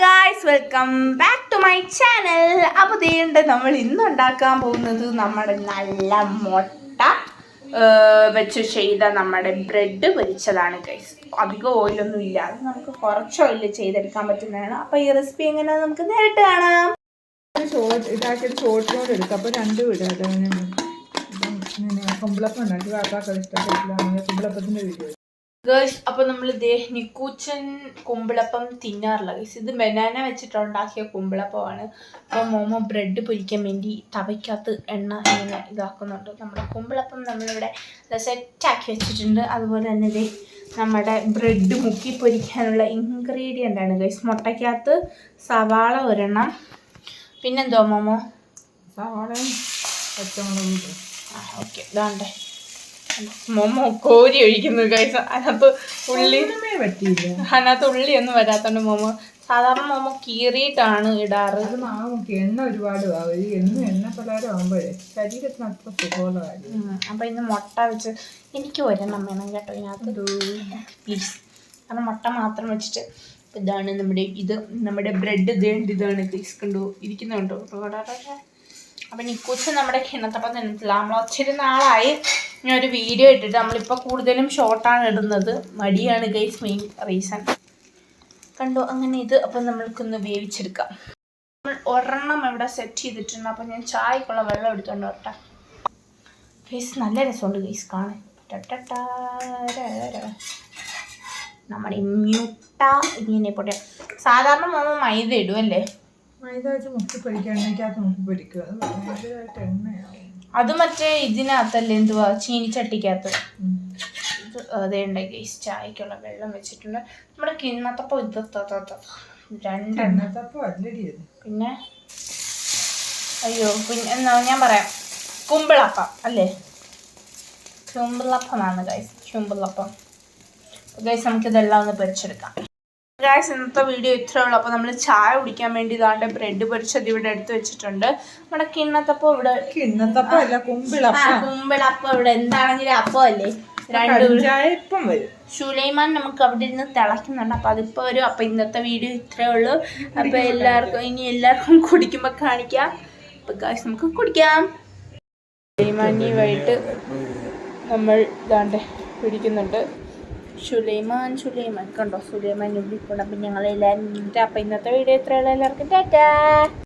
Guys welcome back to my channel അപ്പോൾ തീണ്ട് നമ്മൾ ഇന്ന് ഉണ്ടാക്കാൻ പോകുന്നത് നമ്മുടെ നല്ല മുട്ട വെച്ച് ചെയ്ത നമ്മുടെ ബ്രെഡ് പൊരിച്ചതാണ് ഗൈസ് അധികം ഓയിലൊന്നും ഇല്ല അത് നമുക്ക് കുറച്ച് ഓയിൽ ചെയ്തെടുക്കാൻ പറ്റുന്നതാണ് അപ്പോൾ ഈ റെസിപ്പി എങ്ങനെ നമുക്ക് നേരിട്ട് കാണാം ഇതാക്കിയിട്ട് ചോട്ടിനോട് എടുക്കാം അപ്പോൾ രണ്ടും ഇടാം കുമ്പളപ്പം ഉണ്ടാക്കി കാക്കാക്കൾ ഇഷ്ടപ്പെട്ടില്ല കുമ്പളപ്പത്തിന്റെ വീഡിയോ ഗേൾസ് അപ്പോൾ നമ്മൾ ഇതേ നിക്കൂച്ചൻ കുമ്പിളപ്പം തിന്നാറില്ല. ഗേൾസ് ഇത് ബനാന വെച്ചിട്ടുണ്ടാക്കിയ കുമ്പിളപ്പമാണ്. അപ്പോൾ മോമോ ബ്രെഡ് പൊരിക്കാൻ വേണ്ടി തവയ്ക്കകത്ത് എണ്ണ ഇങ്ങനെ ഇതാക്കുന്നുണ്ട്. നമ്മുടെ കുമ്പിളപ്പം നമ്മളിവിടെ സെറ്റാക്കി വെച്ചിട്ടുണ്ട്. അതുപോലെ തന്നെ ഇതേ നമ്മുടെ ബ്രെഡ് മുക്കി പൊരിക്കാനുള്ള ഇൻഗ്രീഡിയന്റ് ആണ്. ഗേൾസ് മുട്ടയ്ക്കകത്ത് സവാള ഒരെണ്ണം. പിന്നെന്തോ മോമോ? സവാള. ഓക്കെ ഇതാണ്ടേ. മോമോ കോരി ഒഴിക്കുന്നു കഴിച്ച അതിനകത്ത് ഉള്ളി പറ്റിയില്ല. അതിനകത്ത് ഉള്ളിയൊന്നും വരാത്തോണ്ട് മോമോ സാധാരണ മോമോ കീറിയിട്ടാണ് ഇടാറ്. അത് എണ്ണ ഒരുപാട് ആവും. ഈ എന്നും എണ്ണ പലഹാരം ആകുമ്പോഴേ ശരീരത്തിന് അത്ര സുഖമുള്ള കാര്യം ഉം, അപ്പൊ ഇന്ന് മുട്ട വെച്ച് എനിക്ക് ഒരെണ്ണം വേണം കേട്ടോ ഇതിനകത്ത്. പ്ലീസ് കാരണം മുട്ട മാത്രം വെച്ചിട്ട് ഇതാണ് നമ്മുടെ ഇത്. നമ്മുടെ ബ്രെഡ് ഇതേണ്ട ഇതാണ് പ്ലീസ് കണ്ടു? ഇരിക്കുന്നുണ്ടോ അപ്പം നിക്കൂച്ച് നമ്മുടെ കിണത്തപ്പം നിന്നിട്ടില്ല നമ്മൾ ഒത്തിരി നാളായി ഞാൻ ഒരു വീഡിയോ ഇട്ടിട്ട് നമ്മളിപ്പോൾ കൂടുതലും ഷോർട്ടാണ് ഇടുന്നത്. മടിയാണ് ഗൈസ് മെയിൻ റീസൺ കണ്ടോ അങ്ങനെ ഇത് അപ്പം നമ്മൾക്കൊന്ന് വേവിച്ചെടുക്കാം. നമ്മൾ ഒരെണ്ണം ഇവിടെ സെറ്റ് ചെയ്തിട്ടുണ്ട്. അപ്പം ഞാൻ ചായക്കുള്ള വെള്ളം എടുത്തോണ്ട് വരട്ടെ. ഗൈസ് നല്ല രസമുണ്ട് ഗൈസ് കാണാൻ. നമ്മുടെ മ്യൂട്ട മുട്ട ഇങ്ങനെ പോട്ടെ. സാധാരണ നമ്മൾ മൈദ ഇടും അല്ലേ? മൈദ വെച്ച് മുക്കി പൊരിക്കുകയാണെങ്കിൽ അത് മുക്കി പൊരിക്കുക. അത് ഭയങ്കരമായിട്ട് എണ്ണയാവും. അത് മറ്റേ ഇതിനകത്തല്ലേ എന്തുവാ? ചീനിച്ചട്ടിക്കകത്ത് ഉം. ഇത് അതേണ്ട ഗൈസ് ചായക്കുള്ള വെള്ളം വെച്ചിട്ടുണ്ട്. നമ്മുടെ കിണ്ണത്തപ്പം ഇത് ത- ത- ത- രണ്ടെണ്ണം. എണ്ണത്തപ്പം അല്ലടി പിന്നെ? അയ്യോ പിന്നെ എന്നാ ഞാൻ പറയാം. കുമ്പിളപ്പം അല്ലേ? ചുമ്പിളപ്പമാണ് ഗൈസ് കുമ്പിളപ്പം. ഗൈസ് നമുക്കിതെല്ലാം ഒന്ന് പൊരിച്ചെടുക്കാം. ഗൈസ് ഇന്നത്തെ വീഡിയോ ഇത്രേ ഉള്ളൂ. അപ്പോൾ നമ്മൾ ചായ കുടിക്കാൻ വേണ്ടി ഇതാണ്ട് ബ്രെഡ് പൊരിച്ചത് ഇവിടെ എടുത്ത് വെച്ചിട്ടുണ്ട്. നമ്മുടെ കിണ്ണത്തപ്പം ഇവിടെ കിണ്ണത്തപ്പം അല്ല ആ, കുമ്പിളപ്പം കുമ്പിളപ്പം ഇവിടെ. എന്താണെങ്കിലും അപ്പം അല്ലേ? ശുലൈമാൻ നമുക്ക് അവിടെ ഇരുന്ന് തിളയ്ക്കുന്നുണ്ട്. അപ്പം അതിപ്പോൾ വരും അപ്പം ഇന്നത്തെ വീഡിയോ ഇത്രേ ഉള്ളൂ. അപ്പം എല്ലാവർക്കും ഇനി എല്ലാവർക്കും കുടിക്കുമ്പോൾ കാണിക്കാം. അപ്പം ഗായ്സ് നമുക്ക് കുടിക്കാം. സുലൈമാനിയുമായിട്ട് നമ്മൾ ഇതാണ്ട് പിടിക്കുന്നുണ്ട്. സുലൈമാൻ സുലൈമാൻ. കണ്ടോ? സുലൈമാൻ ഉള്ളിപ്പോണ്ട് അപ്പം ഞങ്ങളെല്ലാവരും അപ്പം ഇന്നത്തെ വീഡിയോ ഇത്രയുള്ള എല്ലാവർക്കും ടാറ്റാ.